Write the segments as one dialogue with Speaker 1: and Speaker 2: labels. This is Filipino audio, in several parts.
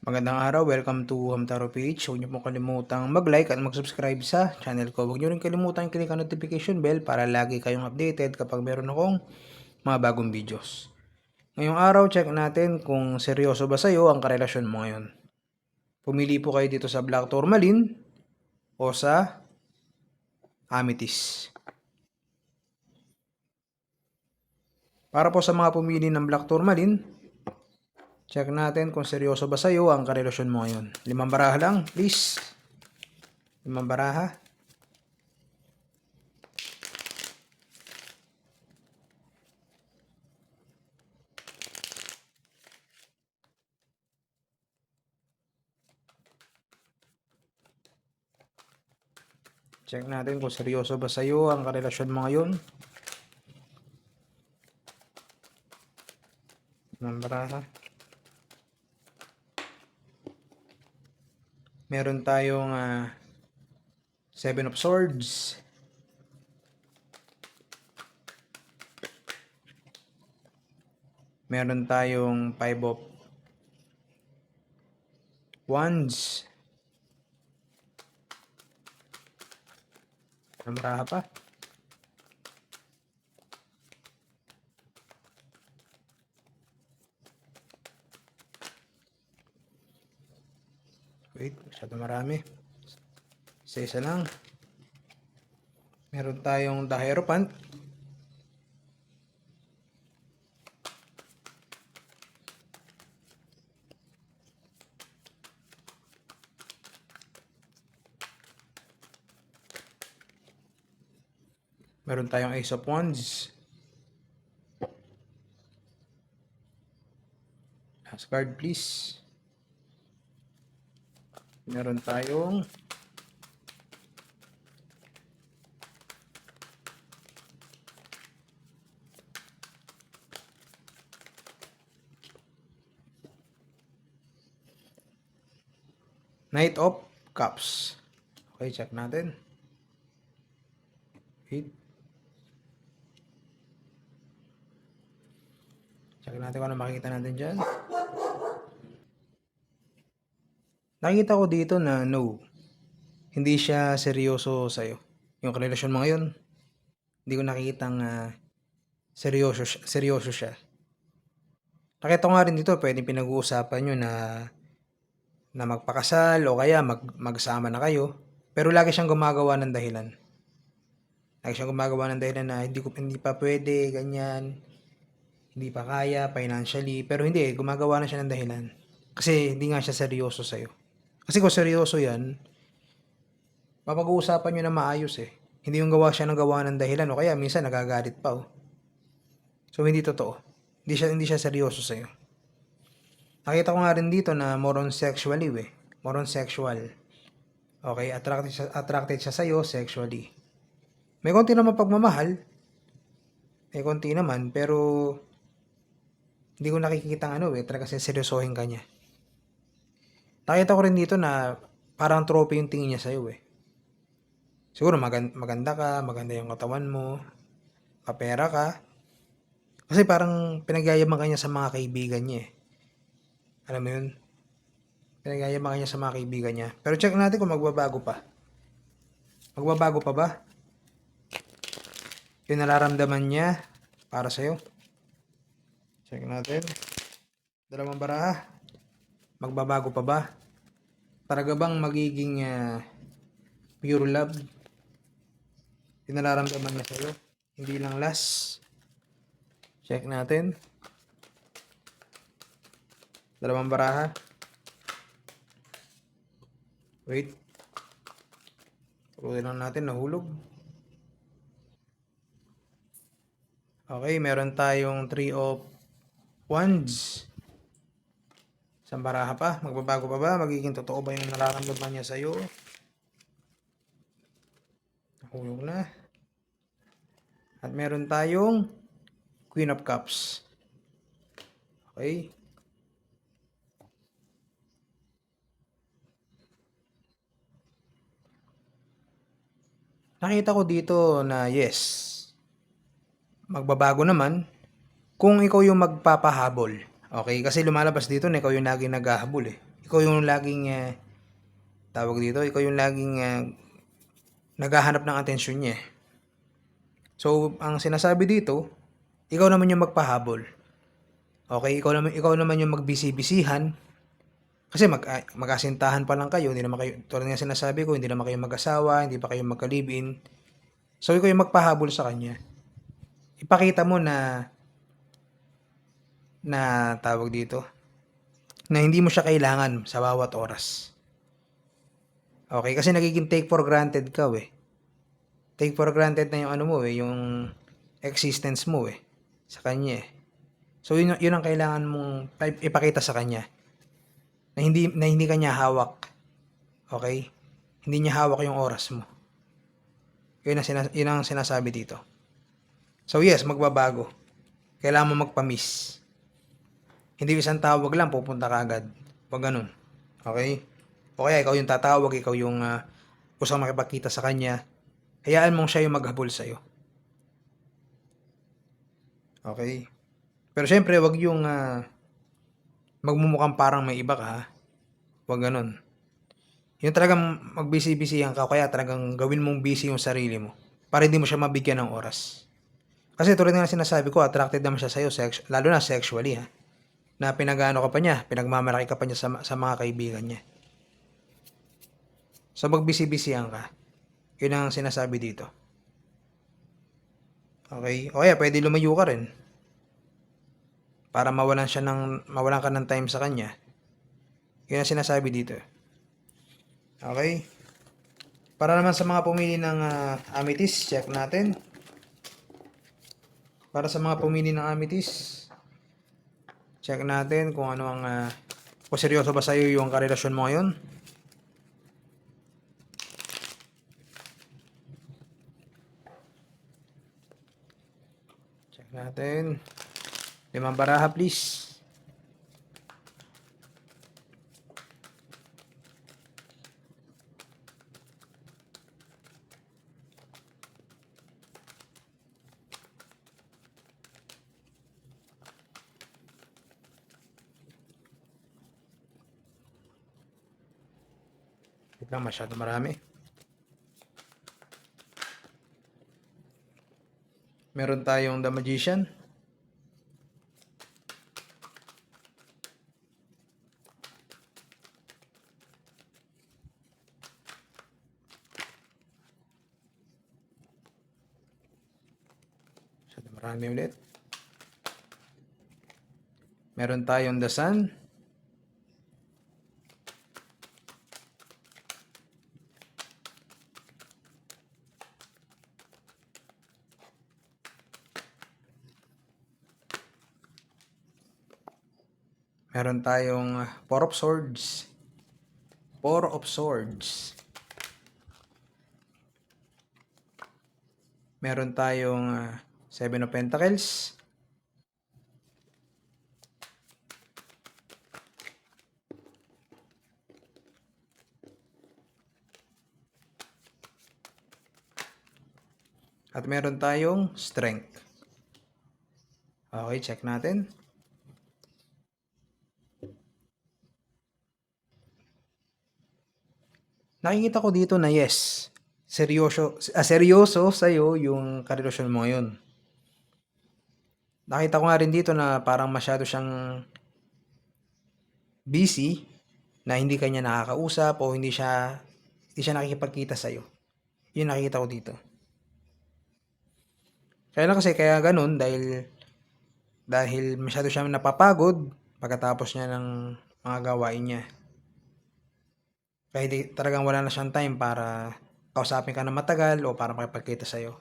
Speaker 1: Magandang araw, welcome to Hamtaro PH. Huwag niyo pong kalimutang mag-like at mag-subscribe sa channel ko. Huwag niyo rin kalimutan i-click ang notification bell para lagi kayong updated kapag meron akong mga bagong videos. Ngayong araw, check natin kung seryoso ba sa'yo ang karelasyon mo ngayon. Pumili po kayo dito sa Black Tourmaline o sa Amethyst. Para po sa mga pumili ng Black Tourmaline, check natin kung seryoso ba sa'yo ang karelasyon mo ngayon. Limang baraha lang, please. Limang baraha. Check natin kung seryoso ba sa'yo ang karelasyon mo ngayon. Limang baraha. Meron tayong ah, Seven of Swords. Meron tayong Five of Wands. Namaraha pa. Wait, masyado marami. Isa-isa lang. Meron tayong The Hierophant. Meron tayong Ace of Wands. Last card please. Meron tayong Knight of Cups. Okay, check natin. Wait. Check natin kung ano makikita natin dyan. Nakikita ko dito na no. Hindi siya seryoso sa'yo. Yung relasyon mo ngayon, hindi ko nakikitang ah, seryoso, seryoso siya. Nakita ko nga rin dito, pwedeng pinag-uusapan nyo na na magpakasal o kaya mag, magsama na kayo. Pero lagi siyang gumagawa ng dahilan. Lagi siyang gumagawa ng dahilan na hindi, ko, hindi pa pwede, ganyan. Hindi pa kaya, financially. Pero hindi, gumagawa na siya ng dahilan. Kasi hindi nga siya seryoso sa'yo. Kasi kung seryoso yan, mapag-uusapan nyo na maayos eh. Hindi yung gawa siya ng gawa ng dahilan o kaya minsan nagagalit pa oh. So hindi totoo. Hindi siya, hindi siya seryoso sa'yo. Nakita ko nga rin dito na more on sexually eh. More on sexual. Okay, attracted siya, attracted siya sa'yo sexually. May konti naman pagmamahal. May konti naman, pero hindi ko nakikita ano eh, talaga seryosohin ka niya. Nakita ko rin dito na parang trophy yung tingin niya sa'yo eh. Siguro magan- maganda ka, maganda yung katawan mo, kapera ka. Kasi parang pinagyayaman ka niya sa mga kaibigan niya eh. Alam mo yun? Pinagyayaman ka niya sa mga kaibigan niya. Pero check natin kung magbabago pa. Magbabago pa ba? Yung nararamdaman niya para sa'yo. Check natin. Dalawang baraha. Magbabago pa ba? Talaga bang magiging ah, pure love? Yung nararamdaman niya sa'yo. Hindi lang last. Check natin. Dalawang baraha. Wait. Tuloy lang natin, nahulog. Okay, meron tayong 3 of Wands. Isang baraha pa. Magbabago pa ba? Magiging totoo ba yung nararamdaman niya sa'yo? Nahulog na. At meron tayong Queen of Cups. Okay. Nakita ko dito na yes, magbabago naman kung ikaw yung magpapahabol. Okay? Kasi lumalabas dito na ikaw yung laging naghahabol eh. ikaw yung laging eh, tawag dito, ikaw yung laging eh, naghahanap ng atensyon niya. eh. So, ang sinasabi dito, ikaw naman yung magpahabol. Okay, ikaw naman ikaw naman yung magbisi-bisihan. Kasi mag ah, mag-asintahan pa lang kayo, hindi naman kayo tulad ng sinasabi ko, hindi naman kayo mag-asawa, hindi pa kayo magkalibin. So, ikaw yung magpahabol sa kanya. Ipakita mo na na tawag dito na hindi mo siya kailangan sa bawat oras. Okay, kasi nagiging take for granted ka eh. Take for granted na yung ano mo eh, yung existence mo eh sa kanya eh. So yun, yun ang kailangan mong ip- ipakita sa kanya. Na hindi na hindi kanya hawak. Okay? Hindi niya hawak yung oras mo. Yun ang, sinas- yun ang sinasabi dito. So yes, magbabago. Kailangan mo magpa-miss. Hindi isang tawag lang, pupunta ka agad. Huwag ganun. Okay? O kaya ikaw yung tatawag, ikaw yung uh, gustong makipagkita sa kanya. Hayaan mong siya yung maghabol sa'yo. Okay? Pero syempre, wag yung ah, magmumukhang parang may iba ka. ha? Wag ganun. Yung talagang magbisi-bisihan ka, kaya talagang gawin mong busy yung sarili mo para hindi mo siya mabigyan ng oras. Kasi tulad nga ng sinasabi ko, attracted naman siya sa'yo, sex, lalo na sexually ha. Na pinagano ka pa niya, pinagmamalaki ka pa niya sa, sa mga kaibigan niya. So magbisi-bisihan ka. Yun ang sinasabi dito. Okay? O kaya pwede lumayo ka rin. Para mawalan siya ng mawalan ka ng time sa kanya. Yun ang sinasabi dito. Okay? Para naman sa mga pumili ng ah, amethyst, check natin. Para sa mga pumili ng amethyst, check natin kung ano ang ah, kung seryoso ba sa'yo yung karelasyon mo ngayon. Check natin. Limang baraha, please. Wait lang, masyado marami. Meron tayong The Magician. Masyado marami ulit. Meron tayong The Sun. Meron tayong uh, Four of Swords. Four of Swords. Meron tayong uh, Seven of Pentacles. At meron tayong Strength. Okay, check natin. Nakikita ko dito na yes, seryoso, ah, seryoso sa'yo yung karelasyon mo ngayon. Nakita ko nga rin dito na parang masyado siyang busy na hindi kanya nakakausap o hindi siya hindi siya nakikipagkita sa'yo. Yun nakikita ko dito. Kaya lang kasi kaya ganun dahil dahil masyado siyang napapagod pagkatapos niya ng mga gawain niya. Kaya di, talagang wala na siyang time para kausapin ka na matagal o para makipagkita sa'yo.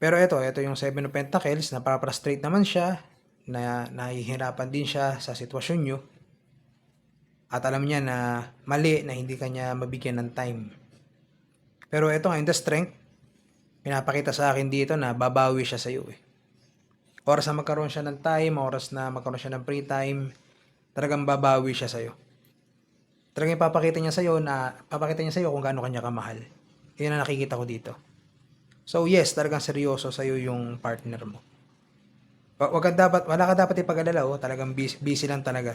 Speaker 1: Pero ito, ito yung Seven of Pentacles, na para frustrate naman siya, na nahihirapan din siya sa sitwasyon nyo. At alam niya na mali na hindi kanya mabigyan ng time. Pero ito nga, in the strength, pinapakita sa akin dito na babawi siya sa'yo eh. Oras na magkaroon siya ng time, oras na magkaroon siya ng free time, talagang babawi siya sa'yo talagang ipapakita niya sa'yo na, papakita niya sa'yo kung gaano kanya kamahal. Yun ang nakikita ko dito. So yes, talagang seryoso sa'yo yung partner mo. Wa- Wag ka dapat, wala ka dapat ipag-alala, oh. talagang busy, busy lang talaga.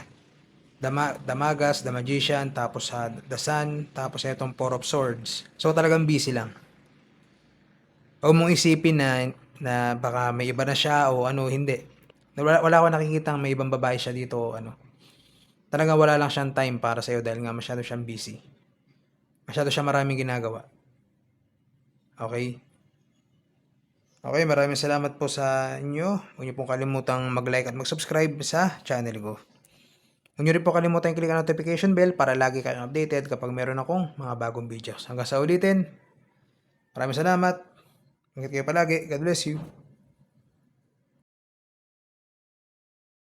Speaker 1: Dama, Damagas, The Magician, tapos sa The Sun, tapos itong Four of Swords. So talagang busy lang. Huwag mong isipin na, na baka may iba na siya o ano, hindi. Wala, wala ako nakikita may ibang babae siya dito ano. Talaga wala lang siyang time para sa'yo dahil nga masyado siyang busy. Masyado siya maraming ginagawa. Okay? Okay, maraming salamat po sa inyo. Huwag niyo pong kalimutang mag-like at mag-subscribe sa channel ko. Huwag niyo rin po kalimutan i-click ang notification bell para lagi kayong updated kapag meron akong mga bagong videos. Hanggang sa ulitin, maraming salamat. Ingat kayo palagi. God bless you.